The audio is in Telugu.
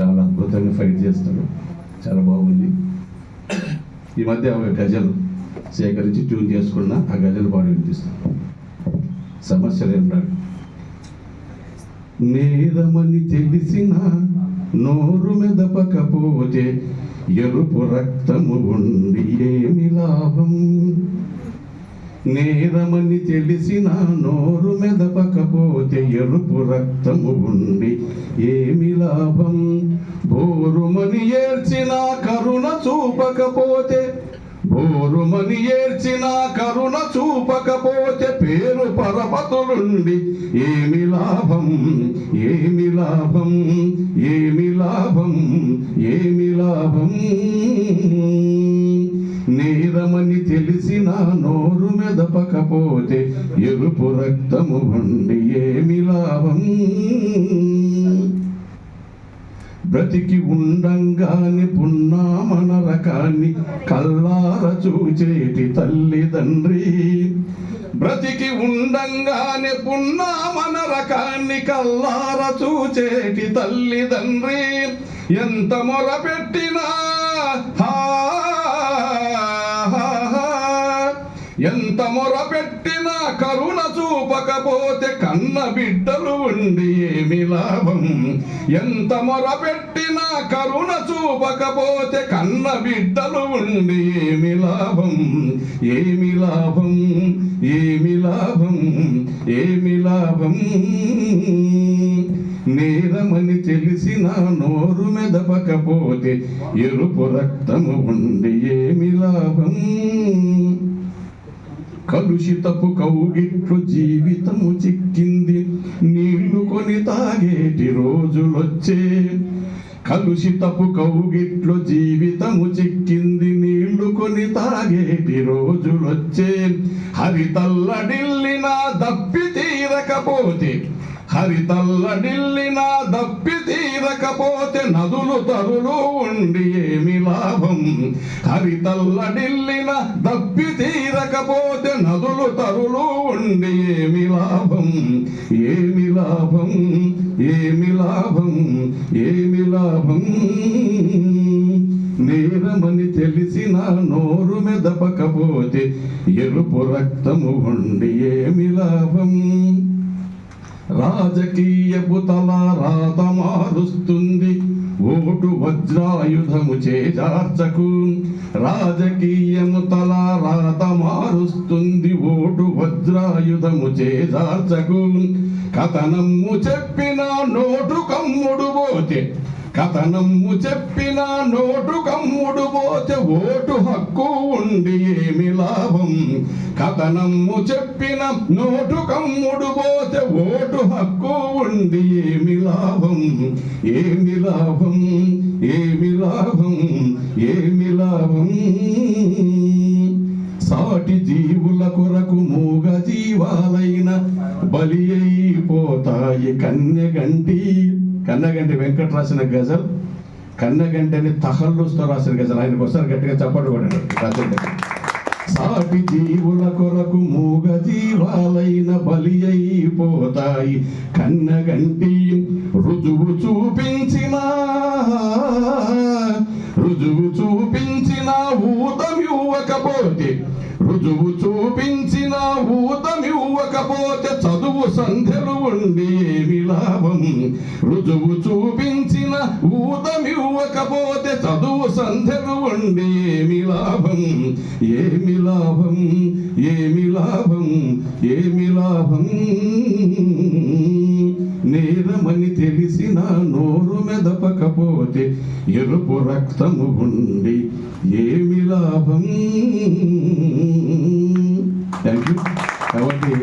చాలా అద్భుతంగా ఫైట్ చేస్తారు చాలా బాగుంది. ఈ మధ్య ఆమె గజలు సేకరించి ట్యూన్ చేసుకున్న ఆ గజలు పాడి వినిపిస్తాను సమస్యలు ఏమన్నాడు నేరమని తెలిసిన నోరు మెదపకపోతే ఎరుపు రక్తము ఉండి ఏమి లాభం? నేరమని తెలిసిన నోరు మెదపకపోతే ఎరుపు రక్తము ఉండి ఏమి లాభం? బోరుమని ఏర్చిన కరుణ చూపకపోతే బోరుమని ఏర్చిన కరుణ చూపకపోతే పేరు పరపతులుండి. ఏమి లాభం? ఏమి లాభం? ఏమి లాభం? ఏమి లాభం? నేరమని తెలిసిన నోరు మెదపకపోతే ఎరుపు రక్తము ఉండి ఏమి లాభం? బ్రతికి ఉండంగాని పున్నామన రకాన్ని కల్లార చూచేటి తల్లిదండ్రి. బ్రతికి ఉండంగానే పున్నామన రకాన్ని కల్లార చూచేటి తల్లిదండ్రి. ఎంత మొరపెట్టినా హా హా, మొరపెట్టిన కరుణ చూపకపోతే కన్న బిడ్డలు ఉండి ఏమి లాభం? ఎంత మొరపెట్టిన కరుణ చూపకపోతే కన్న బిడ్డలు ఉండి ఏమి లాభం? ఏమి లాభం? ఏమి లాభం? ఏమి లాభం? నేరమని తెలిసిన నోరు మెదపకపోతే ఎరుపు రక్తము ఉండి ఏమి లాభం? కలుషితపు కౌగిట్లు జీవితము చిక్కింది. నీళ్ళు కొని తాగేటి రోజులొచ్చే. కలుషితపు కౌగిట్లు జీవితము చిక్కింది. నీళ్ళు కొని తాగేటి రోజులొచ్చే. హరితల్లడిల్లినా దప్పి తీరకపోతే హరితల్లడిల్లిన దప్పి తీరకపోతే నదులు తరులు ఉండి ఏమి లాభం? హరితల్లడిల్లిన దప్పి తీరకపోతే నదులు తరులు ఉండి ఏమి లాభం? ఏమి లాభం? ఏమి లాభం? ఏమి లాభం? నేరమని తెలిసిన నోరు మెదపకపోతే ఎరుపు రక్తము ఉండి ఏమి లాభం? రాజకీయపు తల రాత మారుస్తుంది. ఓటు వజ్రాయుధము చేజార్చకు. రాజకీయము తల రాత మారుస్తుంది. ఓటు వజ్రాయుధము చేజార్చకు. కథనము చెప్పిన నోటు కమ్ముడు పోతే. కథనము చెప్పిన నోటు కమ్ముడు పోతే ఓటు హక్కు ఉండి ఏమి లాభం? కథనము చెప్పిన నోటు కమ్ముడు పోతే ఓటు హక్కు ఉండి ఏమి లాభం? ఏమి లాభం? ఏమి లాభం? ఏమి లాభం? సాటి జీవుల కొరకు మూగ జీవాలైన బలి అయిపోతాయి కన్యగంటి కన్నగంటి వెంకట రాసిన గజల్. కన్నగంటి అని తహల్లుస్తో రాసిన గజల్. ఆయనకు ఒకసారి గట్టిగా చప్పట్లు కొట్టాడు. రాసింది సాటి జీవుల కొరకు మూగ జీవాలైన బలి అయిపోతాయి. కన్నగంటి రుజువు చూపించిన రుజువు చూపించిన ఊతమివ్వకపోతే రుజువు చూపించిన ఊతమివ్వకపోతే చదువు సంధ్యలు ఉండి ఏమి లాభం? రుజువు చూపించిన ఊతమివ్వకపోతే చదువు సంధ్యలు ఉండి ఏమి లాభం? ఏమి లాభం? ఏమి లాభం? ఏమి లాభం? నేరమని తెలిసిన నోరు మెదపకపోతే ఎరుపు రక్తము ఉండి ఏమి లాభం? థ్యాంక్ యూ కాబట్టి